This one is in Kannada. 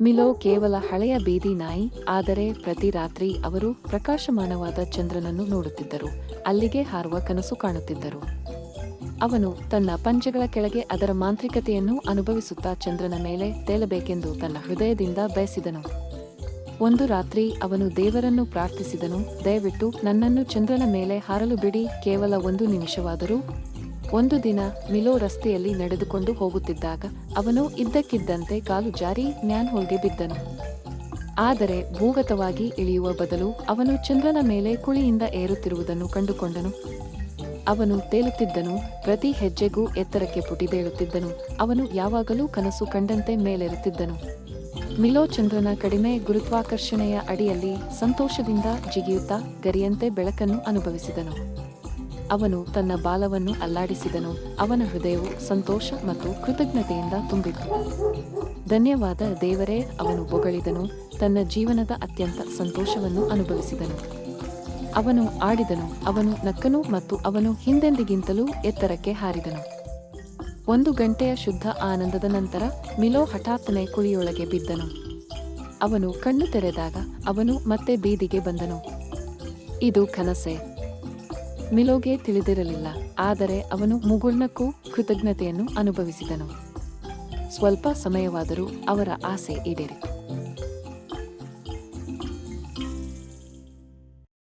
ಮಿಲೋ ಕೇವಲ ಹಳೆಯ ಬೀದಿ ನಾಯಿ, ಆದರೆ ಪ್ರತಿ ರಾತ್ರಿ ಅವರು ಪ್ರಕಾಶಮಾನವಾದ ಚಂದ್ರನನ್ನು ನೋಡುತ್ತಿದ್ದರು. ಅಲ್ಲಿಗೆ ಹಾರುವ ಕನಸು ಕಾಣುತ್ತಿದ್ದರು. ಅವನು ತನ್ನ ಪಂಜಗಳ ಕೆಳಗೆ ಅದರ ಮಾಂತ್ರಿಕತೆಯನ್ನು ಅನುಭವಿಸುತ್ತಾ ಚಂದ್ರನ ಮೇಲೆ ತೇಲಬೇಕೆಂದು ತನ್ನ ಹೃದಯದಿಂದ ಬಯಸಿದನು. ಒಂದು ರಾತ್ರಿ ಅವನು ದೇವರನ್ನು ಪ್ರಾರ್ಥಿಸಿದನು. ದಯವಿಟ್ಟು ನನ್ನನ್ನು ಚಂದ್ರನ ಮೇಲೆ ಹಾರಲು ಬಿಡಿ. ಕೇವಲ ಒಂದು ನಿಮಿಷವಾದರೂ ಒಂದು ದಿನ ಮಿಲೋ ರಸ್ತೆಯಲ್ಲಿ ನಡೆದುಕೊಂಡು ಹೋಗುತ್ತಿದ್ದಾಗ ಅವನು ಇದ್ದಕ್ಕಿದ್ದಂತೆ ಕಾಲು ಜಾರಿ ಮ್ಯಾನ್ಹೋಲ್ಗೆ ಬಿದ್ದನು. ಆದರೆ ಭೂಗತವಾಗಿ ಇಳಿಯುವ ಬದಲು ಅವನು ಚಂದ್ರನ ಮೇಲೆ ಕುಳಿಯಿಂದ ಏರುತ್ತಿರುವುದನ್ನು ಕಂಡುಕೊಂಡನು. ಅವನು ತೇಲುತ್ತಿದ್ದನು, ಪ್ರತಿ ಹೆಜ್ಜೆಗೂ ಎತ್ತರಕ್ಕೆ ಪುಟಿದೇಳುತ್ತಿದ್ದನು ಅವನು ಯಾವಾಗಲೂ ಕನಸು ಕಂಡಂತೆ ಮೇಲೆರುತ್ತಿದ್ದನು. ಮಿಲೋ ಚಂದ್ರನ ಕಡಿಮೆ ಗುರುತ್ವಾಕರ್ಷಣೆಯ ಅಡಿಯಲ್ಲಿ ಸಂತೋಷದಿಂದ ಜಿಗಿಯುತ್ತಾ ಗರಿಯಂತೆ ಬೆಳಕನ್ನು ಅನುಭವಿಸಿದನು. ಅವನು ತನ್ನ ಬಾಲವನ್ನು ಅಲ್ಲಾಡಿಸಿದನು. ಅವನ ಹೃದಯವು ಸಂತೋಷ ಮತ್ತು ಕೃತಜ್ಞತೆಯಿಂದ ತುಂಬಿತು. ಧನ್ಯವಾದ ದೇವರೇ, ಅವನು ಬೊಗಳಿದನು. ತನ್ನ ಜೀವನದ ಅತ್ಯಂತ ಸಂತೋಷವನ್ನು ಅನುಭವಿಸಿದನು. ಅವನು ಆಡಿದನು. ಅವನು ನಕ್ಕನು ಮತ್ತು ಅವನು ಹಿಂದೆಂದಿಗಿಂತಲೂ ಎತ್ತರಕ್ಕೆ ಹಾರಿದನು. ಒಂದು ಗಂಟೆಯ ಶುದ್ಧ ಆನಂದದ ನಂತರ ಮಿಲೋ ಹಠಾತ್ತನೆ ಕುಳಿಯೊಳಗೆ ಬಿದ್ದನು. ಅವನು ಕಣ್ಣು ತೆರೆದಾಗ ಅವನು ಮತ್ತೆ ಬೀದಿಗೆ ಬಂದನು. ಇದು ಕನಸೆ. ಮಿಲೋಗೆ ತಿಳಿದಿರಲಿಲ್ಲ ಆದರೆ ಅವನು ಮುಗುಳ್ನಕ್ಕೂ ಕೃತಜ್ಞತೆಯನ್ನು ಅನುಭವಿಸಿದನು. ಸ್ವಲ್ಪ ಸಮಯವಾದರೂ ಅವರ ಆಸೆ ಈಡೇರಿತು.